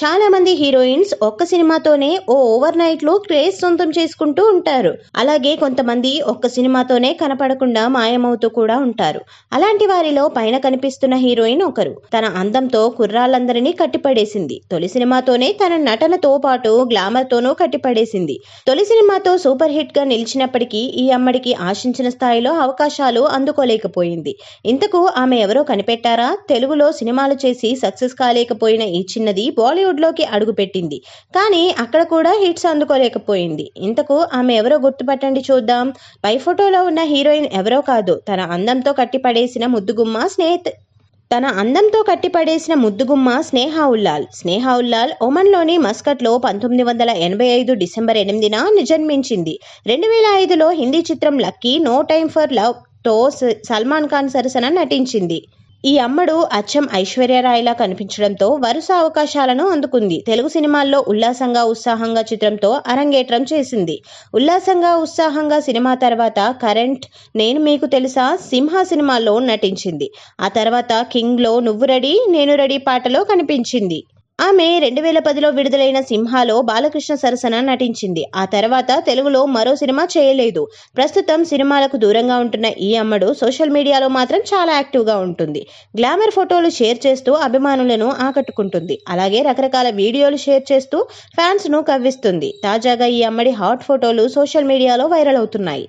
చాలా మంది హీరోయిన్స్ ఒక్క సినిమాతోనే ఓ ఓవర్ నైట్లో క్రేజ్ సొంతం చేసుకుంటూ ఉంటారు. అలాగే కొంతమంది ఒక్క సినిమాతోనే కనపడకుండా మాయమవుతూ కూడా ఉంటారు. అలాంటి వారిలో పైన కనిపిస్తున్న హీరోయిన్ ఒకరు. తన అందంతో కుర్రాళ్ళందరినీ కట్టిపడేసింది. తొలి సినిమాతోనే తన నటనతో పాటు గ్లామర్ తోనూ కట్టిపడేసింది. తొలి సినిమాతో సూపర్ హిట్గా నిలిచినప్పటికీ ఈ అమ్మడికి ఆశించిన స్థాయిలో అవకాశాలు అందుకోలేకపోయింది. ఇంతకు ఆమె ఎవరో కనిపెట్టారా? తెలుగులో సినిమాలు చేసి సక్సెస్ కాలేకపోయిన ఈ చిన్నది బాలీవుడ్ లోకి అడుగుపెట్టింది. కానీ అక్కడ కూడా హిట్స్ అందుకోలేకపోయింది. ఇంతకు ఆమె ఎవరో గుర్తుపట్టండి చూద్దాం. పై ఫోటోలో ఉన్న హీరోయిన్ ఎవరో కాదు తన అందంతో కట్టిపడేసిన ముద్దుగుమ్మ స్నేహిత. తన అందంతో కట్టిపడేసిన ముద్దుగుమ్మ స్నేహ ఉల్లాల్. స్నేహ ఉల్లాల్ ఒమన్లోని మస్కట్లో పంతొమ్మిది వందల ఎనభై ఐదు డిసెంబర్ ఎనిమిదిన జన్మించింది రెండు వేల ఐదులో హిందీ చిత్రం లక్కీ నో టైమ్ ఫర్ లవ్తో సల్మాన్ ఖాన్ సరసన నటించింది. ఈ అమ్మడు అచ్చం ఐశ్వర్యరాయ్లా కనిపించడంతో వరుస అవకాశాలను అందుకుంది. తెలుగు సినిమాల్లో ఉల్లాసంగా ఉత్సాహంగా చిత్రంతో అరంగేట్రం చేసింది. ఉల్లాసంగా ఉత్సాహంగా సినిమా తర్వాత కరెంట్ నేను మీకు తెలుసా? సింహ సినిమాలో నటించింది. ఆ తర్వాత కింగ్లో నువ్వు రెడీ నేను రెడీ పాటలో కనిపించింది. ఆమె రెండు వేల పదిలో విడుదలైన సింహాలో బాలకృష్ణ సరసన నటించింది. ఆ తర్వాత తెలుగులో మరో సినిమా చేయలేదు. ప్రస్తుతం సినిమాలకు దూరంగా ఉంటున్న ఈ అమ్మడు సోషల్ మీడియాలో మాత్రం చాలా యాక్టివ్గా ఉంటుంది. గ్లామర్ ఫోటోలు షేర్ చేస్తూ అభిమానులను ఆకట్టుకుంటుంది. అలాగే రకరకాల వీడియోలు షేర్ చేస్తూ ఫ్యాన్స్ను కవ్విస్తుంది. తాజాగా ఈ అమ్మడి హాట్ ఫోటోలు సోషల్ మీడియాలో వైరల్ అవుతున్నాయి.